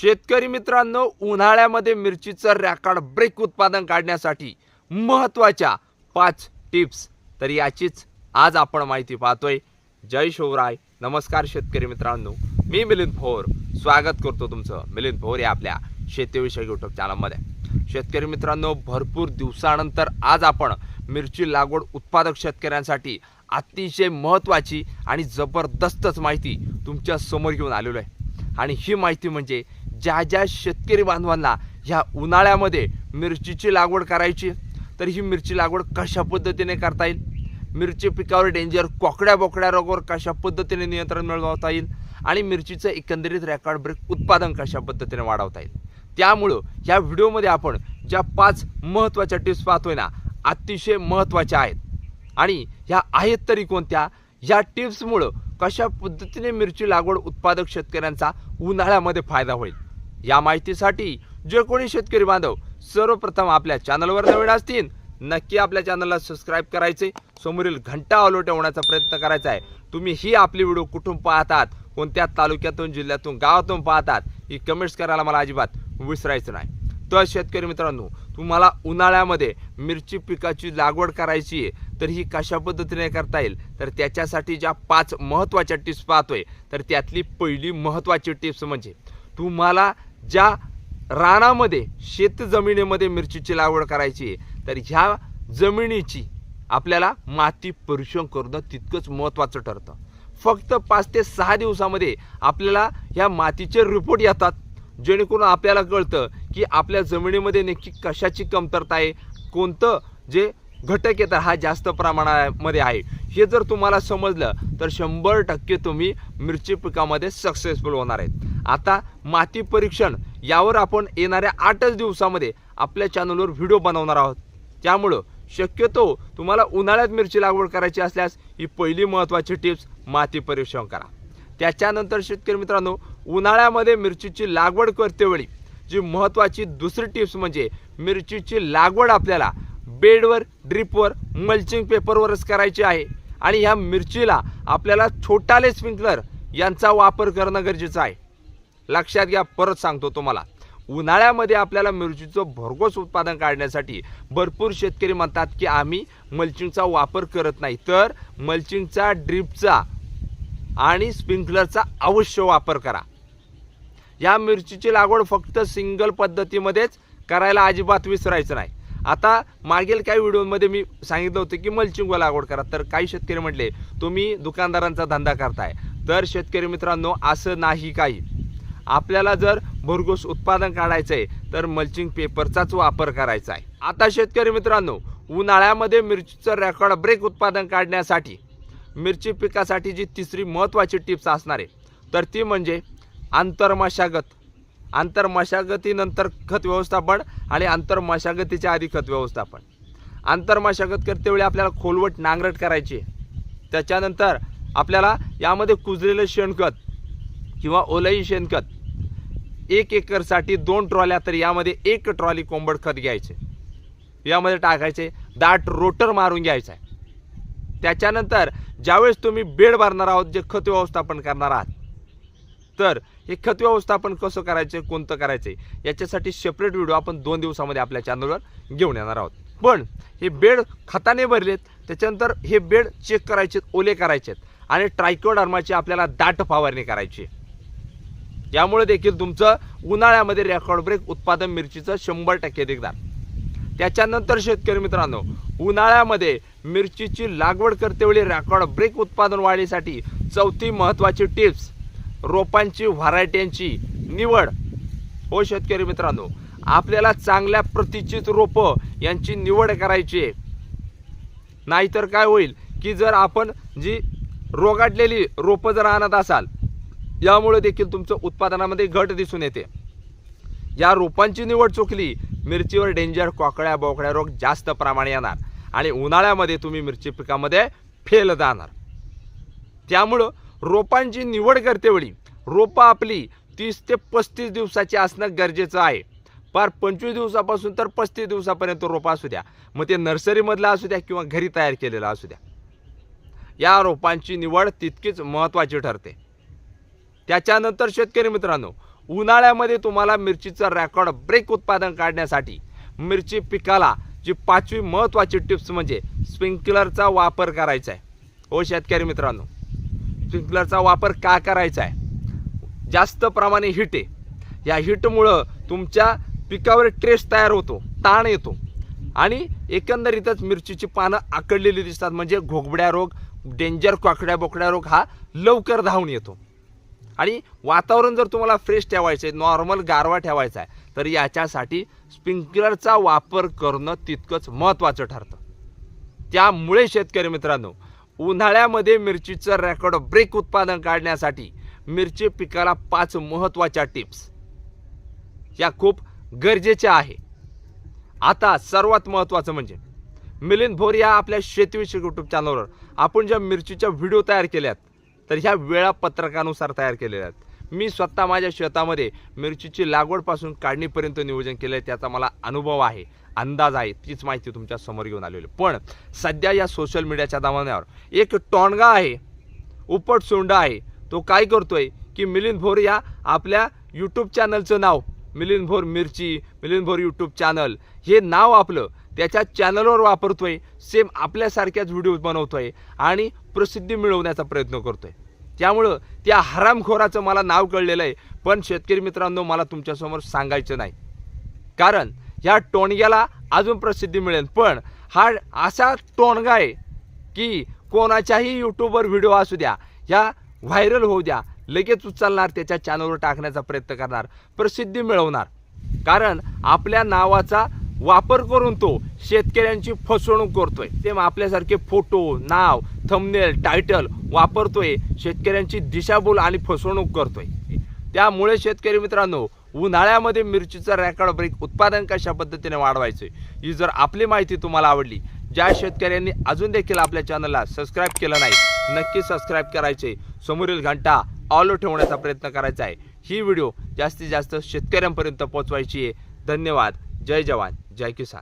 शेतकरी मित्रांनो उन्हाळ्यामध्ये मिरचीचं रॅकॉर्ड ब्रेक उत्पादन काढण्यासाठी महत्त्वाच्या पाच टिप्स तर याचीच आज आपण माहिती पाहतोय. जय शिवराय. नमस्कार शेतकरी मित्रांनो. मी मिलिंद भोर स्वागत करतो तुमचं मिलिंद भोर या आपल्या शेतीविषयक युट्यूब चॅनलमध्ये शेतकरी मित्रांनो भरपूर दिवसानंतर आज आपण मिरची लागवड उत्पादक शेतकऱ्यांसाठी अतिशय महत्त्वाची आणि जबरदस्तच माहिती तुमच्यासमोर घेऊन आलेलो आहे. आणि ही माहिती म्हणजे ज्या ज्या शेतकरी बांधवांना ह्या उन्हाळ्यामध्ये मिरचीची लागवड करायची तर ही मिरची लागवड कशा पद्धतीने करता येईल? मिरची पिकावर डेंजर कोकड्या बोकड्या रोगावर कशा पद्धतीने नियंत्रण मिळवता येईल? आणि मिरचीचं एकंदरीत रेकॉर्ड ब्रेक उत्पादन कशा पद्धतीने वाढवता येईल? त्यामुळं ह्या व्हिडिओमध्ये आपण ज्या पाच महत्त्वाच्या टिप्स पाहतोय ना अतिशय महत्त्वाच्या आहेत. आणि ह्या आहेत तरी कोणत्या? या टिप्समुळं कशा पद्धतीने मिरची लागवड उत्पादक शेतकऱ्यांचा उन्हाळ्यामध्ये फायदा होईल? या माहितीसाठी जे कोणी शेतकरी बांधव सर्वप्रथम आपल्या चॅनलवर नवीन असतील नक्की आपल्या चॅनलला सबस्क्राईब करायचे. समोरील घंटा अलोट होण्याचा प्रयत्न करायचा आहे. तुम्ही ही आपली व्हिडिओ कुठून पाहतात कोणत्या तालुक्यातून जिल्ह्यातून गावातून पाहतात ही कमेंट्स करायला मला अजिबात विसरायचं नाही. तर शेतकरी मित्रांनो तुम्हाला उन्हाळ्यामध्ये मिरची पिकाची लागवड करायची आहे तर ही कशा पद्धतीने करता येईल? तर त्याच्यासाठी ज्या पाच महत्त्वाच्या टिप्स पाहतोय तर त्यातली पहिली महत्त्वाची टिप्स म्हणजे तुम्हाला ज्या रानामध्ये शेत जमिनीमध्ये मिरचीची लागवड करायची तर ह्या जमिनीची आपल्याला माती परीक्षण करणं तितकंच महत्त्वाचं ठरतं. फक्त पाच ते सहा दिवसामध्ये आपल्याला ह्या मातीचे रिपोर्ट येतात जेणेकरून आपल्याला कळतं की आपल्या जमिनीमध्ये नक्की कशाची कमतरता आहे कोणतं जे घटक येतात हा जास्त प्रमाणामध्ये आहे. हे जर तुम्हाला समजलं तर शंभर टक्के तुम्ही मिरची पिकामध्ये सक्सेसफुल होणार आहेत. आता माती परीक्षण यावर आपण येणाऱ्या आठच दिवसामध्ये आपल्या चॅनलवर व्हिडिओ बनवणार आहोत. त्यामुळं शक्यतो तुम्हाला उन्हाळ्यात मिरची लागवड करायची असल्यास ही पहिली महत्त्वाची टिप्स माती परीक्षण करा. त्याच्यानंतर शेतकरी मित्रांनो उन्हाळ्यामध्ये मिरचीची लागवड करतेवेळी जी महत्त्वाची दुसरी टिप्स म्हणजे मिरचीची लागवड आपल्याला बेडवर ड्रिपवर मल्चिंग पेपरवरच करायची आहे. आणि ह्या मिरचीला आपल्याला छोटाले स्प्रिंकलर यांचा वापर करणं गरजेचं आहे. लक्षात घ्या परत सांगतो तुम्हाला. उन्हाळ्यामध्ये आपल्याला मिरचीचं भरघोस उत्पादन काढण्यासाठी भरपूर शेतकरी म्हणतात की आम्ही मल्चिंगचा वापर करत नाही. तर मल्चिंगचा ड्रिपचा आणि स्प्रिंकलरचा अवश्य वापर करा. या मिरचीची लागवड फक्त सिंगल पद्धतीमध्येच करायला अजिबात विसरायचं नाही. आता मागील काही व्हिडिओमध्ये मी सांगितलं होतं की मल्चिंग लागवड करा. तर काही शेतकरी म्हटले तुम्ही दुकानदारांचा धंदा करताय. तर शेतकरी मित्रांनो असं नाही काही. आपल्याला जर भरघोस उत्पादन काढायचं आहे तर मल्चिंग पेपरचाच वापर करायचा आहे आता शेतकरी मित्रांनो उन्हाळ्यामध्ये मिरचीचं रेकॉर्ड ब्रेक उत्पादन काढण्यासाठी मिरची पिकासाठी जी तिसरी महत्त्वाची टिप्स असणार आहे तर ती म्हणजे आंतरमशागत. आंतरमशागतीनंतर खत व्यवस्थापन आणि आंतरमशागतीच्या आधी खत व्यवस्थापन. आंतरमशागत करतेवेळी आपल्याला खोलवट नांगरट करायची आहे. त्याच्यानंतर आपल्याला यामध्ये कुजलेलं शेणखत किंवा ओलई शेणखत एक एकरसाठी दोन ट्रॉल्या तर यामध्ये एक ट्रॉली कोंबड खत घ्यायचे. यामध्ये टाकायचे दाट रोटर मारून घ्यायचा आहे. त्याच्यानंतर ज्यावेळेस तुम्ही बेड भरणार आहोत जे खत व्यवस्थापन करणार आहात तर हे खत व्यवस्थापन कसं करायचं कोणतं करायचं याच्यासाठी सेपरेट व्हिडिओ आपण दोन दिवसामध्ये आपल्या चॅनलवर घेऊन येणार आहोत. पण हे बेड खताने भरलेत त्याच्यानंतर हे बेड चेक करायचे ओले करायचे आणि ट्रायकोडर्माची आपल्याला दाट फवारणी करायची आहे. यामुळे देखील तुमचं उन्हाळ्यामध्ये रेकॉर्ड ब्रेक उत्पादन मिरचीचं शंभर टक्के दिगदार त्याच्यानंतर शेतकरी मित्रांनो उन्हाळ्यामध्ये मिरचीची लागवड करतेवेळी रेकॉर्ड ब्रेक उत्पादन वाढीसाठी चौथी महत्त्वाची टिप्स रोपांची व्हरायट्यांची निवड. हो शेतकरी मित्रांनो आपल्याला चांगल्या प्रतीचीच रोपं यांची निवड करायची आहे. नाहीतर काय होईल की जर आपण जी रोगाटलेली रोपं जर आणत असाल यामुळे देखील तुमचं उत्पादनामध्ये घट दिसून येते. या रोपांची निवड चुकली मिरचीवर डेंजर कोकळ्या बोकड्या रोग जास्त प्रमाणे येणार आणि उन्हाळ्यामध्ये तुम्ही मिरची पिकामध्ये फेल जाणार. त्यामुळं रोपांची निवड करतेवेळी रोपं आपली तीस ते पस्तीस दिवसाची असणं गरजेचं आहे. फार पंचवीस दिवसापासून तर पस्तीस दिवसापर्यंत रोपं असू द्या मग ते नर्सरीमधला असू द्या किंवा घरी तयार केलेला असू द्या. या रोपांची निवड तितकीच महत्त्वाची ठरते. त्याच्यानंतर शेतकरी मित्रांनो उन्हाळ्यामध्ये तुम्हाला मिरचीचं रेकॉर्ड ब्रेक उत्पादन काढण्यासाठी मिरची पिकाला जी पाचवी महत्त्वाची टिप्स म्हणजे स्प्रिंकलरचा वापर करायचा आहे. हो शेतकरी मित्रांनो स्प्रिंकलरचा वापर का करायचा आहे? जास्त प्रमाणे हिट आहे. या हिटमुळं तुमच्या पिकावर ट्रेस तयार होतो ताण येतो आणि एकंदरीतच मिरचीची पानं आकडलेली दिसतात. म्हणजे घोगबड्या रोग डेंजर काकड्या बोकड्या रोग हा लवकर धावून येतो. आणि वातावरण जर तुम्हाला फ्रेश ठेवायचं आहे नॉर्मल गारवा ठेवायचा आहे तर याच्यासाठी स्प्रिंकलरचा वापर करणं तितकंच महत्त्वाचं ठरतं. त्यामुळे शेतकरी मित्रांनो उन्हाळ्यामध्ये मिरचीचं रेकॉर्ड ब्रेक उत्पादन काढण्यासाठी मिरची पिकाला पाच महत्त्वाच्या टिप्स या खूप गरजेच्या आहे. आता सर्वात महत्त्वाचं म्हणजे मिलिंद भोर या आपल्या शेतीविषयक यूट्यूब चॅनलवर आपण ज्या मिरचीच्या व्हिडिओ तयार केल्यात तर ह्या वेळापत्रकानुसार तयार केलेल्या आहेत मी स्वतः माझ्या शेतामध्ये मिरचीची लागवडपासून काढणीपर्यंत नियोजन केलं आहे त्याचा मला अनुभव आहे अंदाज आहे तीच माहिती तुमच्यासमोर घेऊन आलेली आहे. पण सध्या या सोशल मीडियाच्या दामान्यावर एक टोणगा आहे उपट सोंडा आहे तो काय करतोय की मिलिंद भोर या आपल्या यूट्यूब चॅनलचं नाव मिलिंद भोर मिरची मिलिंद भोर यूट्यूब चॅनल हे नाव आपलं त्याच्या चॅनलवर वापरतोय सेम आपल्यासारख्याच व्हिडिओ बनवतोय आणि प्रसिद्धी मिळवण्याचा प्रयत्न करतोय. त्यामुळं त्या हरामखोराचं मला नाव कळलेलं आहे पण शेतकरी मित्रांनो मला तुमच्यासमोर सांगायचं नाही. कारण ह्या टोणग्याला अजून प्रसिद्धी मिळेल पण हा असा टोणगा आहे की कोणाच्याही यूट्यूबवर व्हिडिओ असू द्या ह्या व्हायरल होऊ द्या लगेच उचलणार त्याच्या चॅनलवर टाकण्याचा प्रयत्न करणार प्रसिद्धी मिळवणार. कारण आपल्या नावाचा वापर करून तो शेतकऱ्यांची फसवणूक करतोय. ते आपल्यासारखे फोटो नाव थंबनेल टायटल वापरतोय शेतकऱ्यांची दिशाभूल आणि फसवणूक करतोय. त्यामुळे शेतकरी मित्रांनो उन्हाळ्यामध्ये मिरचीचं रेकॉर्ड ब्रेक उत्पादन कशा पद्धतीने वाढवायचं ही जर आपली माहिती तुम्हाला आवडली ज्या शेतकऱ्यांनी अजून देखील आपल्या चॅनलला सबस्क्राईब केलं नाही नक्की सबस्क्राईब करायचे समोरील घंटा ऑलो ठेवण्याचा प्रयत्न करायचा आहे. ही व्हिडिओ जास्तीत जास्त शेतकऱ्यांपर्यंत पोहोचवायची आहे. धन्यवाद. जय जवान. जय किसान.